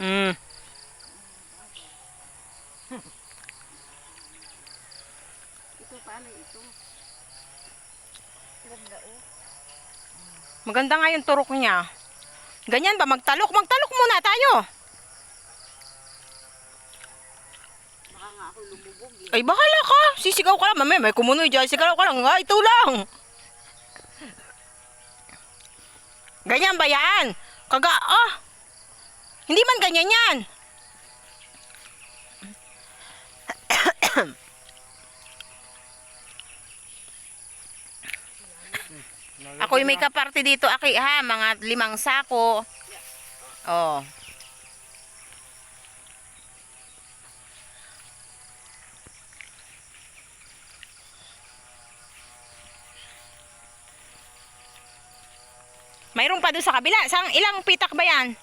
Mm. Ito paano ito? Ganda oh. Maganda nga yung turok niya. Ganyan ba? Magtalok? Magtalok muna tayo. Baka nga ako lumubog eh. Ay, bahala ka. Sisigaw ka lang. Mamaya, may kumunoy dyan. Sigaw ka lang. Ah, ito lang. Ganyan ba yan? Kaga, ah. Hindi man ganyan yan. Ako yung may kaparte dito, aki ha, mga limang sako. Oh. Mayroon pa doon sa kabila. Sang ilang pitak ba yan?